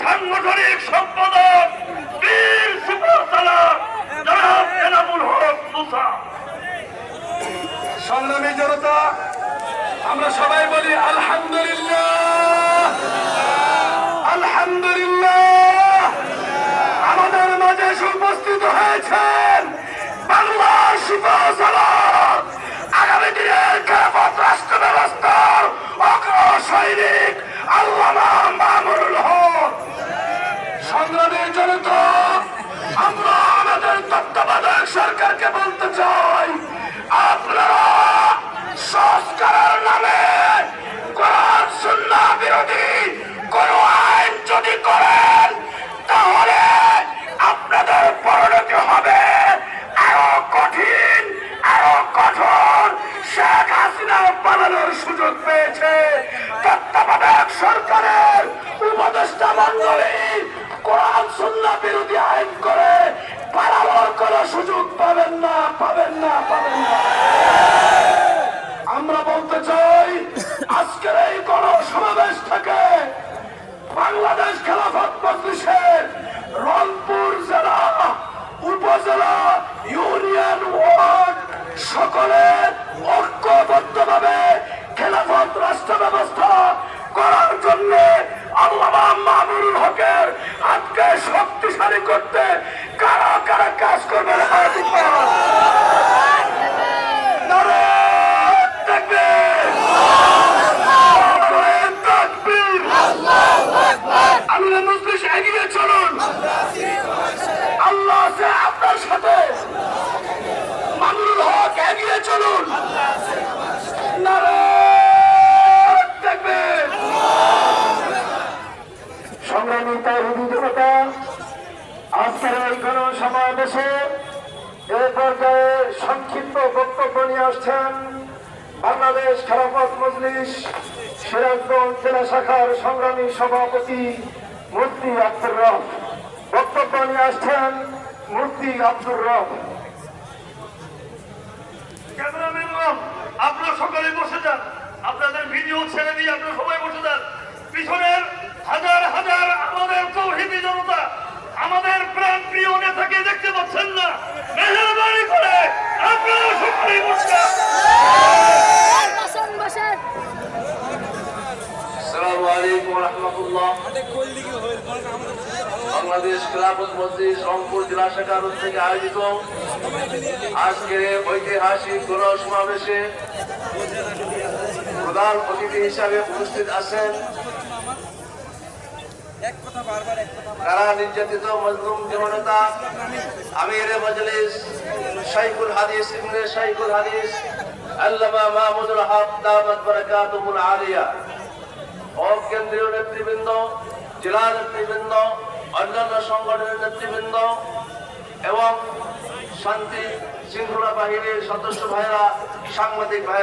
সাংগঠনিক সম্পাদক, বীর সুপারসালার জনাব এনামুল হক মুসা। সংগ্রামী জনতা, আমরা সবাই বলি আলহামদুলিল্লাহ। আলহামদুলিল্লাহ। আমাদের মাঝে উপস্থিত হয়েছেন বাংলা সুপারসালার আগামী দিনের খেলাফত রাষ্ট্র ব্যবস্থার অগ্র সৈনিক আল্লামা মামুনুল হক সংগ্রামের জনতা আমরা আমাদের তত্ত্বাবধায়ক সরকারকে বলতে চাই, আপনারা সংস্কারের নামে কোরআন কোন আইন যদি করেন, তাহলে আপনাদের হবে আরও কঠিন, আরও কঠোর। শেখ সুযোগ পেয়েছে। তত্ত্বাবধায়ক সরকারের উপদেষ্টা মন্ডলী কোরআন বিরোধী আইন করে পালানোর কোন সুযোগ পাবেন না পাবেন না পাবেন না। আমরা বলতে চাই, আজকের এই গণ থেকে বাংলাদেশ খেলাফত মজলিসের রংপুর জেলা, উপজেলা, ইউনিয়ন ওয়ার্ড সকলের ঐক্যবদ্ধভাবে খেলাফত রাষ্ট্র ব্যবস্থা করার জন্য আল্লামা মামুনুল হকের শক্তিশালী করতে কারা কারা কাজ করবে আজকের এই গণ সমাবেশে এ পর্যায়ে সংক্ষিপ্ত বক্তব্য নিয়ে আসছেন বাংলাদেশ খেলাফত মজলিস সিরাজগঞ্জ জেলা শাখার সংগ্রামী সভাপতি মুফতি আব্দুর রব। বক্তব্য নিয়ে আসছেন মুফতি আব্দুর রব। ক্যামেরাম্যানগণ আপনারা সকলে বসে যান। আপনাদের ভিডিও ছেড়ে দিয়ে আপনারা সবাই বসে যান। পিছনের হাজার হাজার আমাদের বাংলাদেশ খেলাফত মসজিদ রংপুর জেলা শাখার থেকে আয়োজিত আজকের ঐতিহাসিক গণ সমাবেশে প্রধান অতিথি হিসাবে উপস্থিত আছেন কারা মজলিস শাইখুল হাদিস হাদিস আলিয়া। ও কেন্দ্রীয় নেতৃবৃন্দ, জেলা নেতৃবৃন্দ, অন্যান্য সংগঠনের নেতৃবৃন্দ এবং শান্তি শৃঙ্খলা বাহিনীর সদস্য ভাইরা সাংবাদিক ভাইরা